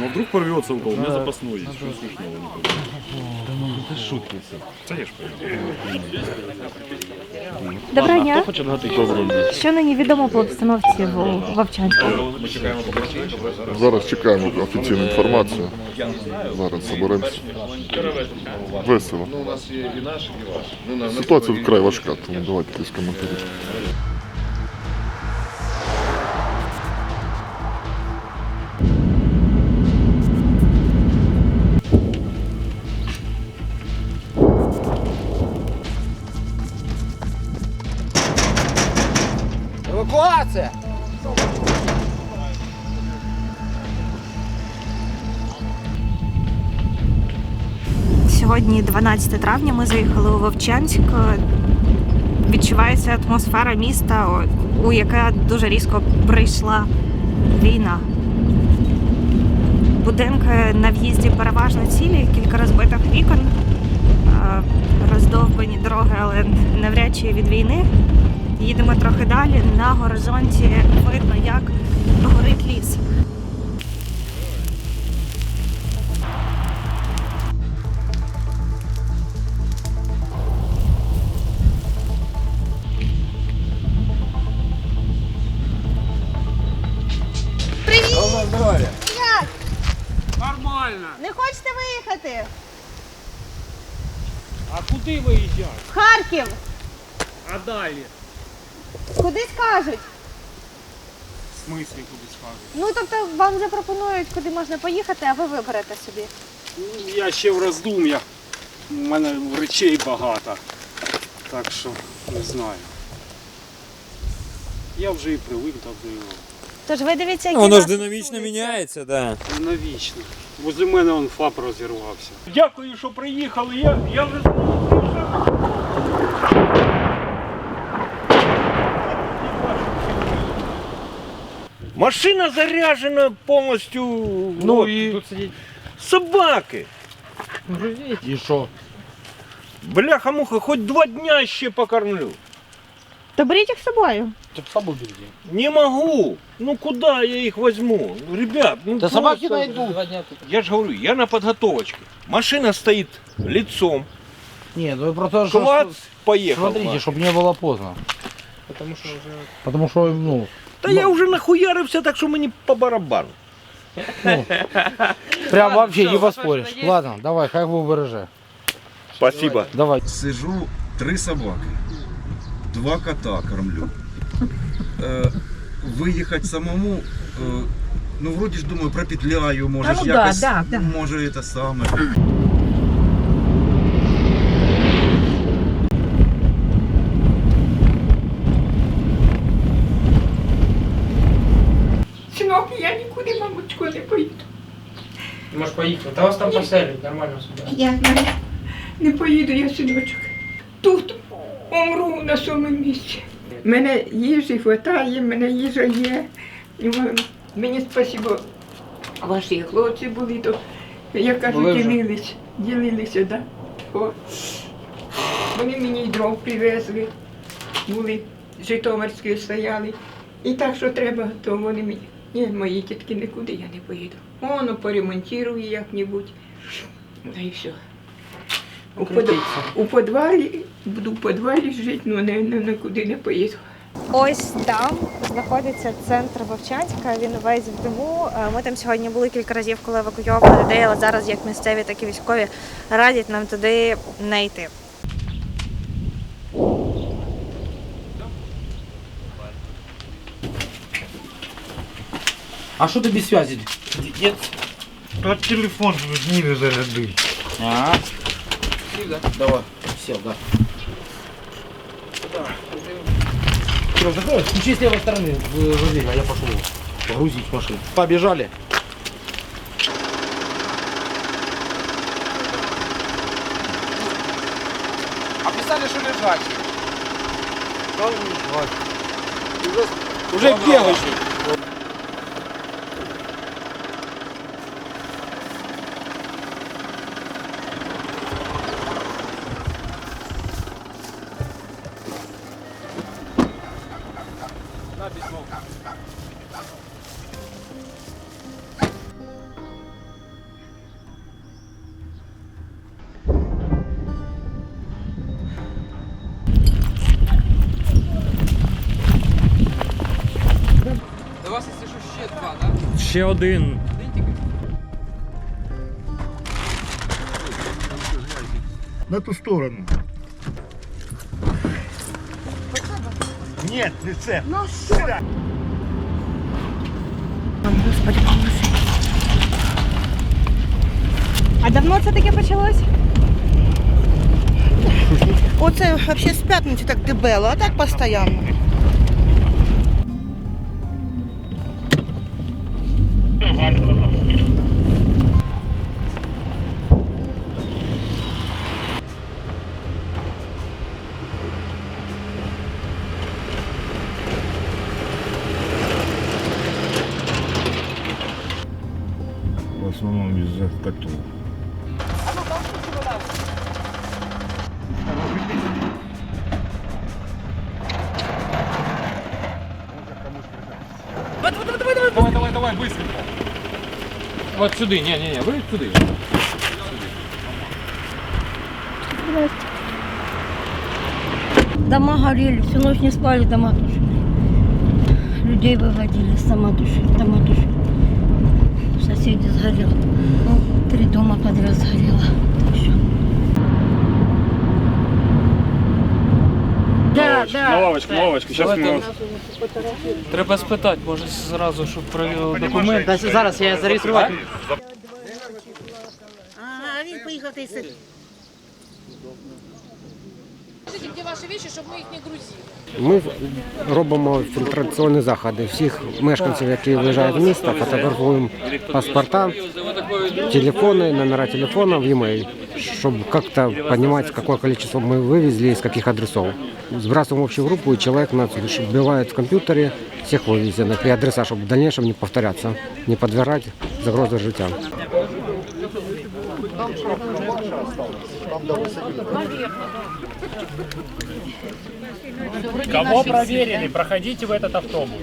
Ну а вдруг порвется укол, у меня запасной есть. Что смешного не будет? Да ну это шутки все. Це я ж. Доброго дня. Що нині відомо по обстановці в Вовчанську? Зараз чекаємо офіційну інформацію. Зараз соберемося. Весело. Ситуація вкрай важка, тому давайте якісь Сьогодні 12 травня. Ми заїхали у Вовчанськ. Відчувається атмосфера міста, у яке дуже різко прийшла війна. Будинки на в'їзді переважно цілі, кілька розбитих вікон, роздовбані дороги, але навряд чи від війни. Їдемо трохи далі. На горизонті видно, як Нормально. Не хочете виїхати? А куди виїжджати? В Харків! А далі? Куди скажуть? В смислі куди скажуть? Ну тобто вам запропонують, куди можна поїхати, а ви виберете собі. Ну, я ще в роздум'ях. У мене речей багато. Так що не знаю. Я вже і привик до його. Тож ви дивіться, які Ну, Воно ж нас динамічно стосуються. міняється, да. Навічно. Возле мене он фап розірвався. Дякую, що приїхали. Я, я вже Машина заряжена полностью. Ну и собаки. І що? Бляха-муха, хоть два дня ще покормлю. То беріть їх з собою. Ти собаку берди. Не могу. Ну куда я их возьму? Ну, Ребят, ну собаки просто- найдут. Я же говорю, я на подготовочке. Машина стоит лицом. Ні, ну просто що... Клац, поехал. Смотрите, чтобы не было поздно. Потому що вже Потому что, ну, Да я уже нахуярився, так что мне по барабану. прям вообще не поспоришь. Ладно, давай, хай Бог береже. Спасибо. Давай. Сижу три собаки, два кота кормлю. Е, виїхати самому, е, ну вроді ж думаю, пропетляю, може ж якось, може це саме. Синок, я нікуди, мамочко, не поїду. Можеш поїхати, та вас там поселять, нормально собі. Я не, не поїду, я синочок. Тут умру на своєму місці. Мене їжі вистачає, мене їжа є. І Мені спасибо, ваші хлопці були, то я кажу, ділились, ділилися, да. О. Вони мені й дров привезли, були житомирські стояли. І так, що треба, то вони мені. Ні, мої тітки нікуди я не поїду. Воно поремонтую як-небудь. І все. У, под... у підвалі, буду в підвалі жити, але не, не, нікуди не поїду. Ось там знаходиться центр Вовчанська. Він весь в диму. Е, Ми там сьогодні були кілька разів, коли евакуйовували людей, але зараз як місцеві, так і військові радять нам туди не йти. А що ти без связи? А телефон не заряди. А? Давай, сел, да. Включи с левой стороны, грузи, а я пошел грузить машину. Побежали. Описали, что лежать. Что лежать? Уже бегающий. Ще один. На ту сторону. Нет, не це. Господи, поможи. А давно це таке почалось? Оце взагалі з п'ятниці так дебело, а так постійно. основном из-за котов. Давай, давай, давай, быстренько. Вот сюди, ні, ні, ні, ви сюди. Дома горели, всю ночь не спали, дома тушили. Людей выводили, сама тушили, дома тушили. Соседи сгорел. Три дома подряд сгорело. Так что- Да, да. На лавочку, на лавочку. Сейчас ми... Треба спитати, може зразу, щоб перевірили документи. Зараз я зареєструвати. Ага, він поїхав та й сидить. Де ваші речі, щоб ми їх не грузили? Ми робимо фільтраційні заходи. Всіх мешканців, які виїжджають в місто, фотографуємо паспорта, телефоны, номера телефонов, e-mail, чтобы как-то понимать, какое количество мы вывезли, из каких адресов. Сбрасываем в общую группу, и человек нас вбивает в компьютере всех вывезенных и адреса, чтобы в дальнейшем не повторяться, не подвергать загрозе життя. Кого проверили? Проходите в этот автобус.